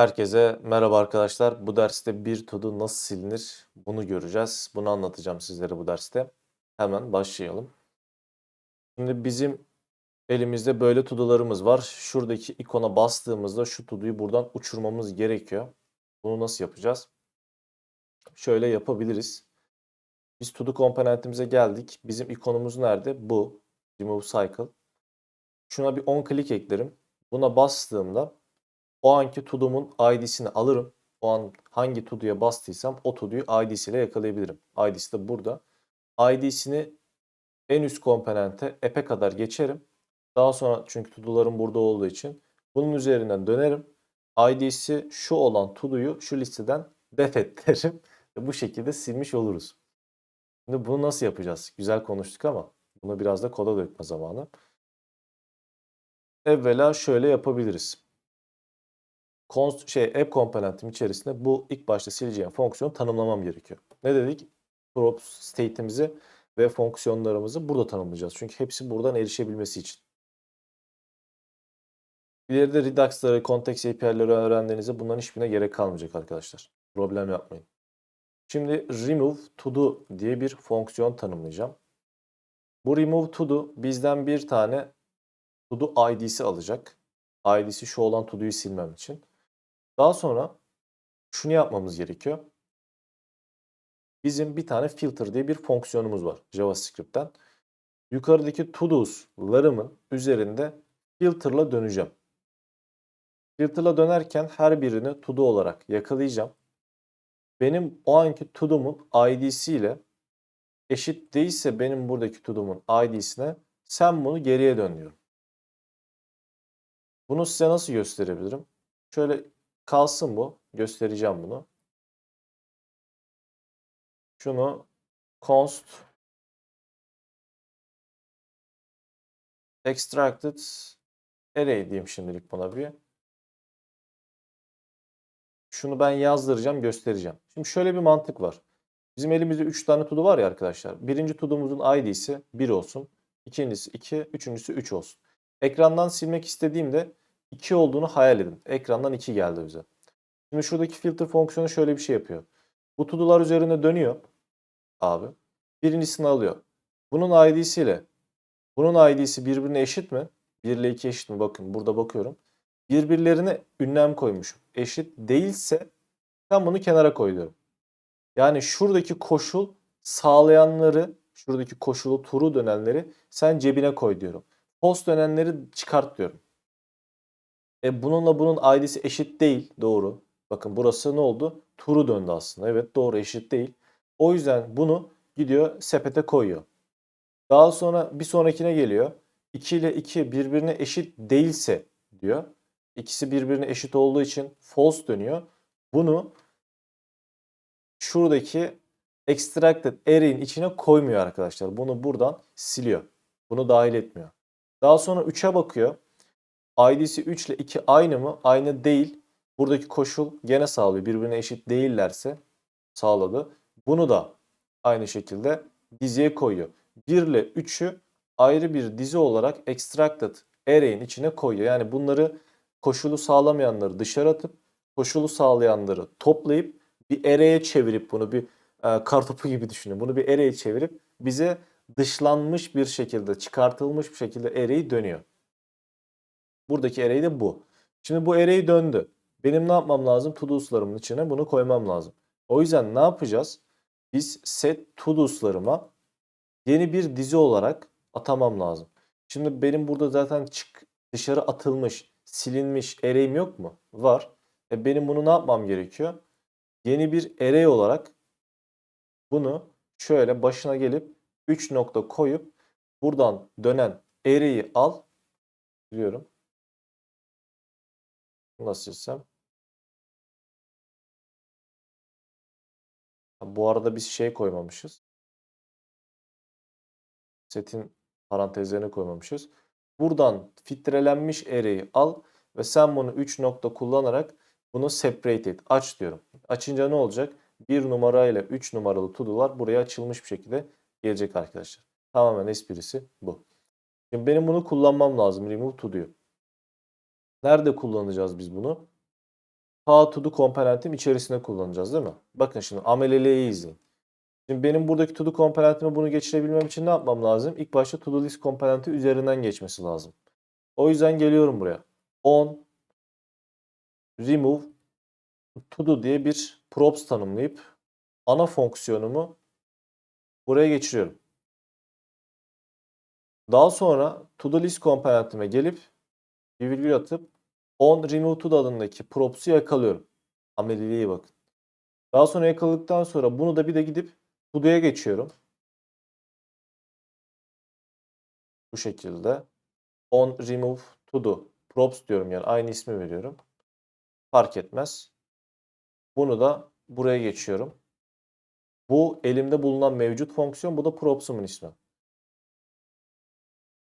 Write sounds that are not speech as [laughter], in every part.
Herkese merhaba arkadaşlar. Bu derste bir to nasıl silinir bunu göreceğiz. Bunu anlatacağım sizlere bu derste. Hemen başlayalım. Şimdi bizim elimizde böyle to'do'larımız var. Şuradaki ikona bastığımızda şu to'do'yu buradan uçurmamız gerekiyor. Bunu nasıl yapacağız? Şöyle yapabiliriz. Biz to komponentimize geldik. Bizim ikonumuz nerede? Bu. Remove Cycle. Şuna bir on click eklerim. Buna bastığımda o anki to'do'mun id'sini alırım. O an hangi to'do'ya bastıysam o to'do'yu id'siyle yakalayabilirim. id'si de burada. id'sini en üst komponente app'e kadar geçerim. Daha sonra çünkü to'do'larım burada olduğu için bunun üzerinden dönerim. id'si şu olan to'do'yu şu listeden def et derim. [laughs] Bu şekilde silmiş oluruz. Şimdi bunu nasıl yapacağız? Güzel konuştuk ama bunu biraz da koda dökme zamanı. Evvela şöyle yapabiliriz const, şey app komponentim içerisinde bu ilk başta sileceğim fonksiyonu tanımlamam gerekiyor. Ne dedik? Prop state'imizi ve fonksiyonlarımızı burada tanımlayacağız. Çünkü hepsi buradan erişebilmesi için. İleride Redux'ları, Context API'leri öğrendiğinizde bunların hiçbirine gerek kalmayacak arkadaşlar. Problem yapmayın. Şimdi remove todo diye bir fonksiyon tanımlayacağım. Bu remove todo bizden bir tane todo id'si alacak. id'si şu olan todo'yu silmem için. Daha sonra şunu yapmamız gerekiyor. Bizim bir tane filter diye bir fonksiyonumuz var JavaScript'ten. Yukarıdaki to'do's'larımın üzerinde filter'la döneceğim. Filter'la dönerken her birini to olarak yakalayacağım. Benim o anki to'do'mun id'si ile eşit değilse benim buradaki to'do'mun id'sine sen bunu geriye dön diyorum. Bunu size nasıl gösterebilirim? Şöyle Kalsın bu. Göstereceğim bunu. Şunu const extracted array diyeyim şimdilik buna bir. Şunu ben yazdıracağım, göstereceğim. Şimdi şöyle bir mantık var. Bizim elimizde 3 tane to var ya arkadaşlar. Birinci to'domuzun id'si 1 olsun. İkincisi 2, üçüncüsü 3 olsun. Ekrandan silmek istediğimde 2 olduğunu hayal edin. Ekrandan 2 geldi bize. Şimdi şuradaki filter fonksiyonu şöyle bir şey yapıyor. Bu to'do'lar üzerine dönüyor abi. Birincisini alıyor. Bunun id'siyle bunun id'si birbirine eşit mi? 1 ile 2 eşit mi? Bakın burada bakıyorum. Birbirlerine ünlem koymuşum. Eşit değilse ben bunu kenara koyuyorum. Yani şuradaki koşul sağlayanları, şuradaki koşulu turu dönenleri sen cebine koy diyorum. Post dönenleri çıkart diyorum. E bununla bunun id'si eşit değil. Doğru. Bakın burası ne oldu? Turu döndü aslında. Evet doğru eşit değil. O yüzden bunu gidiyor sepete koyuyor. Daha sonra bir sonrakine geliyor. 2 ile 2 birbirine eşit değilse diyor. İkisi birbirine eşit olduğu için false dönüyor. Bunu şuradaki extracted array'in içine koymuyor arkadaşlar. Bunu buradan siliyor. Bunu dahil etmiyor. Daha sonra 3'e bakıyor. ID'si 3 ile 2 aynı mı? Aynı değil. Buradaki koşul gene sağlıyor. Birbirine eşit değillerse sağladı. Bunu da aynı şekilde diziye koyuyor. 1 ile 3'ü ayrı bir dizi olarak extracted array'in içine koyuyor. Yani bunları koşulu sağlamayanları dışarı atıp koşulu sağlayanları toplayıp bir array'e çevirip bunu bir e, kartopu gibi düşünün. Bunu bir array'e çevirip bize dışlanmış bir şekilde, çıkartılmış bir şekilde array dönüyor. Buradaki array de bu. Şimdi bu array döndü. Benim ne yapmam lazım? To-do's'larımın içine bunu koymam lazım. O yüzden ne yapacağız? Biz set to-do's'larıma yeni bir dizi olarak atamam lazım. Şimdi benim burada zaten çık dışarı atılmış, silinmiş array'im yok mu? Var. E benim bunu ne yapmam gerekiyor? Yeni bir array olarak bunu şöyle başına gelip 3 nokta koyup buradan dönen array'i al diyorum. Silsem? Bu arada biz şey koymamışız. Setin parantezlerine koymamışız. Buradan filtrelenmiş array'i al ve sen bunu 3 nokta kullanarak bunu separate et. Aç diyorum. Açınca ne olacak? 1 numarayla 3 numaralı to'do'lar buraya açılmış bir şekilde gelecek arkadaşlar. Tamamen esprisi bu. Şimdi benim bunu kullanmam lazım. Remove to'do'yu. Nerede kullanacağız biz bunu? ta to do komponentim içerisinde kullanacağız değil mi? Bakın şimdi ameleliği izleyin. Şimdi benim buradaki to do komponentime bunu geçirebilmem için ne yapmam lazım? İlk başta to do list komponenti üzerinden geçmesi lazım. O yüzden geliyorum buraya. On remove to do diye bir props tanımlayıp ana fonksiyonumu buraya geçiriyorum. Daha sonra to do list komponentime gelip bir virgül atıp on remove adındaki props'u yakalıyorum. Ameliliğe bakın. Daha sonra yakaladıktan sonra bunu da bir de gidip to do'ya geçiyorum. Bu şekilde on remove to do props diyorum yani aynı ismi veriyorum. Fark etmez. Bunu da buraya geçiyorum. Bu elimde bulunan mevcut fonksiyon. Bu da props'umun ismi.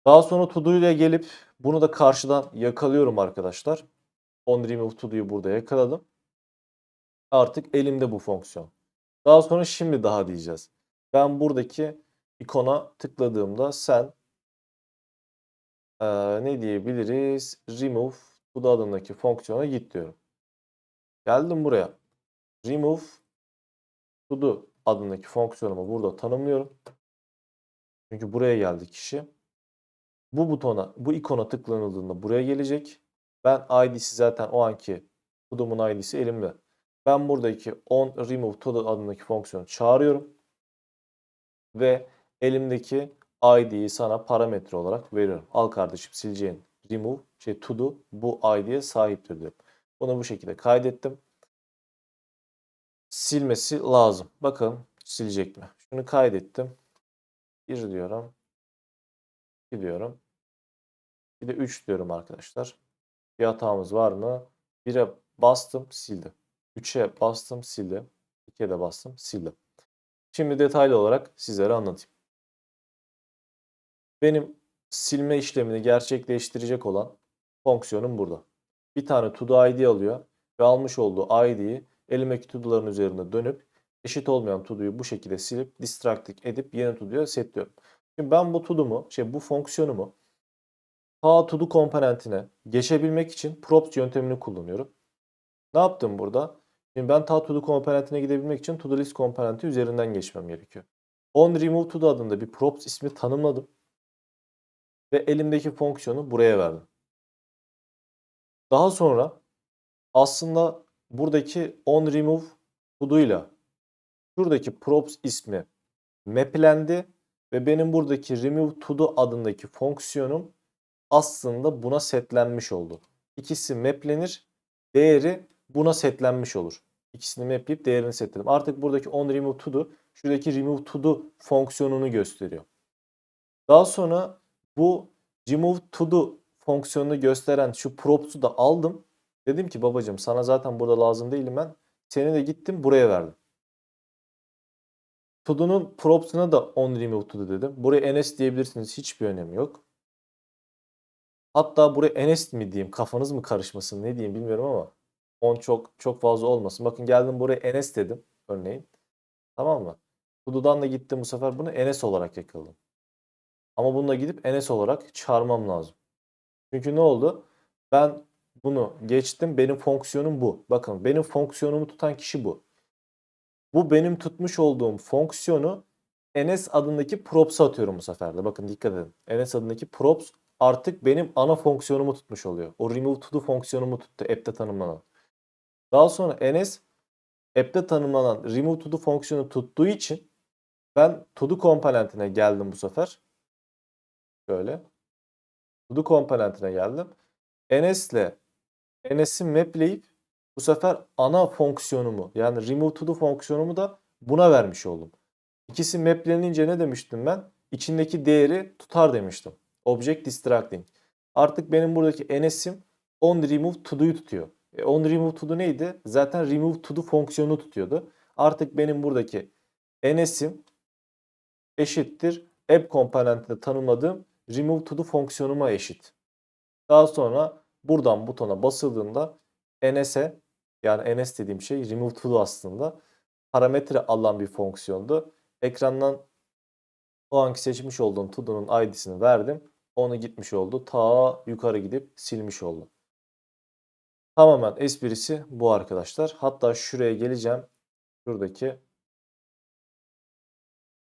Daha sonra ile gelip bunu da karşıdan yakalıyorum arkadaşlar. On remove to do'yu burada yakaladım. Artık elimde bu fonksiyon. Daha sonra şimdi daha diyeceğiz. Ben buradaki ikona tıkladığımda sen eee, ne diyebiliriz? Remove to do adındaki fonksiyona git diyorum. Geldim buraya. Remove to do adındaki fonksiyonumu burada tanımlıyorum. Çünkü buraya geldi kişi. Bu butona, bu ikona tıklanıldığında buraya gelecek. Ben ID'si zaten o anki to do'mun ID'si elimde. Ben buradaki on remove to adındaki fonksiyonu çağırıyorum. Ve elimdeki ID'yi sana parametre olarak veriyorum. Al kardeşim sileceğin remove şey to do bu ID'ye sahiptir diyorum. Bunu bu şekilde kaydettim. Silmesi lazım. Bakalım silecek mi? Şunu kaydettim. 1 diyorum. 2 diyorum. Bir de 3 diyorum arkadaşlar. Bir hatamız var mı? 1'e bastım sildi. 3'e bastım sildi. 2'ye de bastım sildi. Şimdi detaylı olarak sizlere anlatayım. Benim silme işlemini gerçekleştirecek olan fonksiyonum burada. Bir tane to id alıyor ve almış olduğu id'yi elimdeki to do'ların üzerinde dönüp eşit olmayan to do'yu bu şekilde silip distracting edip yeni to do'ya setliyorum. Şimdi ben bu to do'mu, şey bu fonksiyonumu ta to do komponentine geçebilmek için props yöntemini kullanıyorum. Ne yaptım burada? Şimdi ben ta to do komponentine gidebilmek için to do list komponenti üzerinden geçmem gerekiyor. On remove to do adında bir props ismi tanımladım. Ve elimdeki fonksiyonu buraya verdim. Daha sonra aslında buradaki on remove to do ile şuradaki props ismi maplendi ve benim buradaki remove to do adındaki fonksiyonum aslında buna setlenmiş oldu. İkisi maplenir, değeri buna setlenmiş olur. İkisini mapleyip değerini setledim. Artık buradaki on remove to do şuradaki remove to do fonksiyonunu gösteriyor. Daha sonra bu remove to do fonksiyonunu gösteren şu props'u da aldım. Dedim ki babacığım sana zaten burada lazım değilim ben. Seni de gittim buraya verdim. To do'nun props'una da on remove to do dedim. Buraya ns diyebilirsiniz. Hiçbir önemi yok. Hatta buraya ns mi diyeyim kafanız mı karışmasın ne diyeyim bilmiyorum ama 10 çok çok fazla olmasın. Bakın geldim buraya ns dedim örneğin. Tamam mı? Kudu'dan da gittim bu sefer bunu ns olarak yakaladım. Ama bununla gidip ns olarak çağırmam lazım. Çünkü ne oldu? Ben bunu geçtim. Benim fonksiyonum bu. Bakın benim fonksiyonumu tutan kişi bu. Bu benim tutmuş olduğum fonksiyonu ns adındaki props'a atıyorum bu sefer de. Bakın dikkat edin. ns adındaki props artık benim ana fonksiyonumu tutmuş oluyor. O remove to do fonksiyonumu tuttu app'te tanımlanan. Daha sonra ns app'te tanımlanan remove to do fonksiyonu tuttuğu için ben to do komponentine geldim bu sefer. Şöyle. To do komponentine geldim. ns ile ns'i mapleyip bu sefer ana fonksiyonumu yani remove to do fonksiyonumu da buna vermiş oldum. İkisi maplenince ne demiştim ben? İçindeki değeri tutar demiştim. Object distracting. Artık benim buradaki ns'im on remove to do'yu tutuyor. E, on remove to neydi? Zaten remove to fonksiyonu tutuyordu. Artık benim buradaki ns'im eşittir app komponentinde tanımladığım remove to fonksiyonuma eşit. Daha sonra buradan butona basıldığında ns'e yani ns dediğim şey remove to aslında parametre alan bir fonksiyondu. Ekrandan o anki seçmiş olduğum to do'nun id'sini verdim. Onu gitmiş oldu. Ta yukarı gidip silmiş oldu. Tamamen esprisi bu arkadaşlar. Hatta şuraya geleceğim. Şuradaki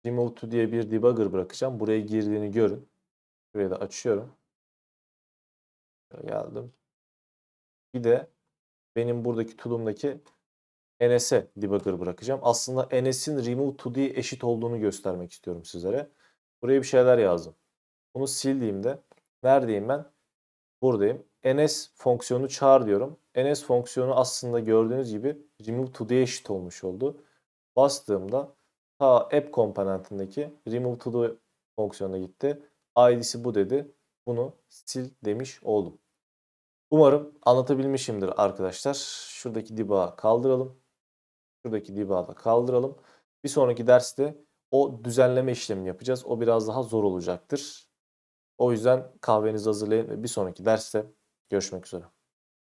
remove to diye bir debugger bırakacağım. Buraya girdiğini görün. Şurayı da açıyorum. Şöyle geldim. Bir de benim buradaki tool'umdaki NS'e debugger bırakacağım. Aslında NS'in remove to'ya eşit olduğunu göstermek istiyorum sizlere. Buraya bir şeyler yazdım. Bunu sildiğimde neredeyim ben? Buradayım. ns fonksiyonu çağır diyorum. ns fonksiyonu aslında gördüğünüz gibi remove to'ya eşit olmuş oldu. Bastığımda ta app komponentindeki remove to fonksiyonuna gitti. ID'si bu dedi. Bunu sil demiş oldum. Umarım anlatabilmişimdir arkadaşlar. Şuradaki debug'ı kaldıralım. Şuradaki debug'ı da kaldıralım. Bir sonraki derste o düzenleme işlemini yapacağız. O biraz daha zor olacaktır. O yüzden kahvenizi hazırlayın ve bir sonraki derste görüşmek üzere.